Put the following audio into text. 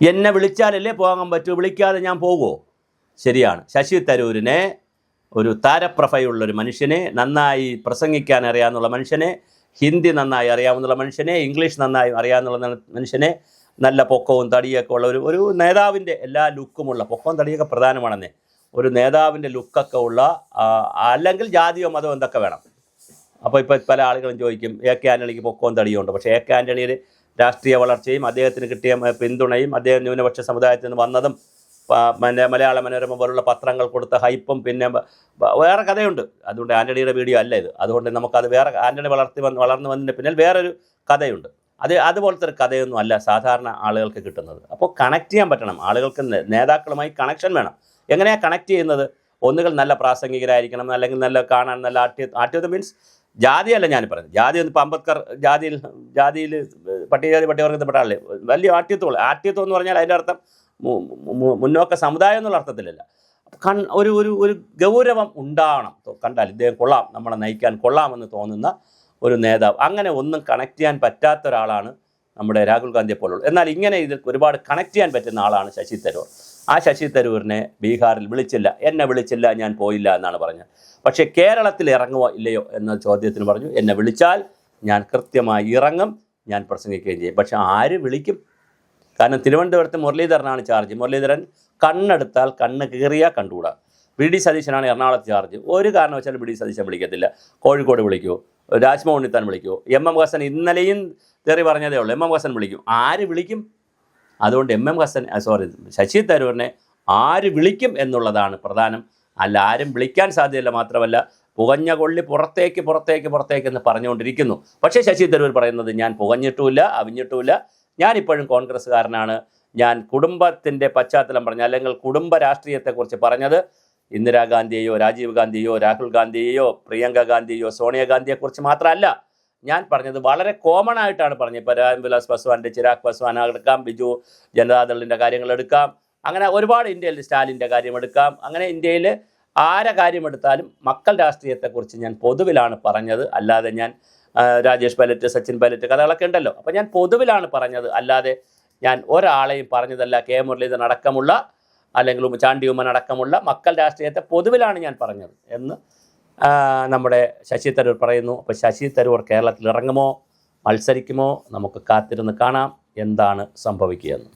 എന്നെ വിളിച്ചാലല്ലേ പോകാൻ പറ്റൂ? വിളിക്കാതെ ഞാൻ പോകുമോ ശരിയാണ്. ശശി തരൂരിനെ ഒരു താരപ്രഭയുള്ളൊരു മനുഷ്യനെ നന്നായി പ്രസംഗിക്കാൻ അറിയാവുന്നുള്ള മനുഷ്യനെ ഹിന്ദി നന്നായി അറിയാവുന്ന മനുഷ്യനെ ഇംഗ്ലീഷ് നന്നായി അറിയാവുന്ന മനുഷ്യനെ നല്ല പൊക്കവും തടിയൊക്കെ ഉള്ള ഒരു ഒരു നേതാവിന്റെ എല്ലാ ലുക്കുമുള്ള പൊക്കവും തടിയൊക്കെ പ്രധാനമാണെന്നേ ഒരു നേതാവിന്റെ ലുക്കൊക്കെ ഉള്ള അല്ലെങ്കിൽ ജാതിയോ മതമോ എന്തൊക്കെ വേണം. അപ്പോൾ ഇപ്പോൾ പല ആളുകളും ചോദിക്കും എ കെ ആന്റണിക്ക് പൊക്കവും തടിയുമുണ്ട് പക്ഷേ എ കെ ആന്റണിയിൽ രാഷ്ട്രീയ വളർച്ചയും അദ്ദേഹത്തിന് കിട്ടിയ പിന്തുണയും അദ്ദേഹം ന്യൂനപക്ഷ സമുദായത്തിൽ നിന്ന് വന്നതും പിന്നെ മലയാള മനോരമ പോലുള്ള പത്രങ്ങൾ കൊടുത്ത ഹൈപ്പും പിന്നെ വേറെ കഥയുണ്ട്. അതുകൊണ്ട് ആന്റണിയുടെ വീഡിയോ അല്ല ഇത്. അതുകൊണ്ട് നമുക്കത് വേറെ ആന്റണി വളർത്തി വന്ന് വളർന്നു വന്നതിന് പിന്നിൽ വേറൊരു കഥയുണ്ട്. അത് അതുപോലത്തെ ഒരു കഥയൊന്നും അല്ല സാധാരണ ആളുകൾക്ക് കിട്ടുന്നത്. അപ്പോൾ കണക്ട് ചെയ്യാൻ പറ്റണം. ആളുകൾക്ക് നേതാക്കളുമായി കണക്ഷൻ വേണം. എങ്ങനെയാണ് കണക്ട് ചെയ്യുന്നത്? ഒന്നുകിൽ നല്ല പ്രാസംഗികരായിരിക്കണം. അല്ലെങ്കിൽ നല്ല കാണാൻ നല്ല ആട്ടി ആട്ടിയത് മീൻസ് ജാതിയല്ല ഞാൻ പറയുന്നത്. ജാതി ഒന്ന് അംബേദ്കർ ജാതിയിൽ ജാതിയിൽ പട്ടികജാതി പട്ടികവർഗത്തിൽപ്പെട്ട ആളല്ലേ വലിയ ആഠ്യത്വമുള്ള ആട്ടിയത്വം എന്ന് പറഞ്ഞാൽ അതിന്റെ അർത്ഥം മുന്നോക്ക സമുദായം എന്നുള്ള അർത്ഥത്തിലല്ല. കൺ ഒരു ഒരു ഒരു ഗൗരവം ഉണ്ടാവണം. കണ്ടാൽ ഇദ്ദേഹം കൊള്ളാം നമ്മളെ നയിക്കാൻ കൊള്ളാമെന്ന് തോന്നുന്ന ഒരു നേതാവ്. അങ്ങനെ ഒന്നും കണക്ട് ചെയ്യാൻ പറ്റാത്ത ഒരാളാണ് നമ്മുടെ രാഹുൽ ഗാന്ധിയെ പോലുള്ളത് എന്നാൽ ഇങ്ങനെ ഇതിൽ ഒരുപാട് കണക്ട് ചെയ്യാൻ പറ്റുന്ന ആളാണ് ശശി തരൂർ. ആ ശശി തരൂരിനെ ബീഹാറിൽ വിളിച്ചില്ല. എന്നെ വിളിച്ചില്ല ഞാൻ പോയില്ല എന്നാണ് പറഞ്ഞത്. പക്ഷേ കേരളത്തിൽ ഇറങ്ങുമോ ഇല്ലയോ എന്ന ചോദ്യത്തിന് പറഞ്ഞു എന്നെ വിളിച്ചാൽ ഞാൻ കൃത്യമായി ഇറങ്ങും ഞാൻ പ്രസംഗിക്കുകയും ചെയ്യും. പക്ഷെ ആര് വിളിക്കും? കാരണം തിരുവനന്തപുരത്ത് മുരളീധരനാണ് ചാർജ് മുരളീധരൻ കണ്ണെടുത്താൽ കണ്ണ് കീറിയാൽ കണ്ടുകൂടാ. വി. ഡി. സതീശനാണ് എറണാകുളത്ത് ചാർജ് ഒരു കാരണവശാലും വി. ഡി. സതീശൻ വിളിക്കത്തില്ല. കോഴിക്കോട് വിളിക്കുമോ രാജ്മോഹൻ ഉണ്ണിത്താൻ വിളിക്കുമോ എം. എം. ഹസൻ ഇന്നലെയും തെറി പറഞ്ഞതേ ഉള്ളൂ. എം. എം. ഹസൻ വിളിക്കും. ആര് വിളിക്കും? അതുകൊണ്ട് M M Hassan sorry Shashi തരൂരിനെ ആര് വിളിക്കും എന്നുള്ളതാണ് പ്രധാനം. അല്ല ആരും വിളിക്കാൻ സാധ്യതയില്ല മാത്രമല്ല പുകഞ്ഞ കൊള്ളി പുറത്തേക്ക് പുറത്തേക്ക് പുറത്തേക്ക് എന്ന് പറഞ്ഞുകൊണ്ടിരിക്കുന്നു. പക്ഷേ ശശി തരൂർ പറയുന്നത് ഞാൻ പുകഞ്ഞിട്ടുമില്ല അവിഞ്ഞിട്ടുമില്ല. ഞാനിപ്പോഴും കോൺഗ്രസ്സുകാരനാണ്. ഞാൻ കുടുംബത്തിന്റെ പശ്ചാത്തലം പറഞ്ഞ അല്ലെങ്കിൽ കുടുംബ രാഷ്ട്രീയത്തെക്കുറിച്ച് പറഞ്ഞത് ഇന്ദിരാഗാന്ധിയെയോ രാജീവ് ഗാന്ധിയോ രാഹുൽ ഗാന്ധിയെയോ പ്രിയങ്ക ഗാന്ധിയെയോ സോണിയാഗാന്ധിയെക്കുറിച്ച് മാത്രമല്ല. ഞാൻ പറഞ്ഞത് വളരെ കോമൺ ആയിട്ടാണ് പറഞ്ഞത്. ഇപ്പോൾ രാംവിലാസ് പസ്വാന്റെ ചിരാഗ് പസ്വാൻ എടുക്കാം ബിജു ജനതാദളിന്റെ കാര്യങ്ങൾ എടുക്കാം. അങ്ങനെ ഒരുപാട് ഇന്ത്യയിൽ സ്റ്റാലിന്റെ കാര്യം എടുക്കാം. അങ്ങനെ ഇന്ത്യയിൽ ആരെ കാര്യമെടുത്താലും മക്കൾ രാഷ്ട്രീയത്തെക്കുറിച്ച് ഞാൻ പൊതുവിലാണ് പറഞ്ഞത്. അല്ലാതെ ഞാൻ രാജേഷ് പൈലറ്റ് സച്ചിൻ പൈലറ്റ് കഥകളൊക്കെ ഉണ്ടല്ലോ. അപ്പോൾ ഞാൻ പൊതുവിലാണ് പറഞ്ഞത്. അല്ലാതെ ഞാൻ ഒരാളെയും പറഞ്ഞതല്ല. കെ മുരളീധരൻ അടക്കമുള്ള അല്ലെങ്കിൽ ചാണ്ടി ഉമ്മൻ അടക്കമുള്ള മക്കൾ രാഷ്ട്രീയത്തെ പൊതുവിലാണ് ഞാൻ പറഞ്ഞത് എന്ന് നമ്മുടെ ശശി തരൂർ പറയുന്നു. അപ്പോൾ ശശി തരൂർ കേരളത്തിൽ ഇറങ്ങുമോ? മത്സരിക്കുമോ? നമുക്ക് കാത്തിരുന്ന് കാണാം. എന്താണ് സംഭവിക്കുകയെന്ന്.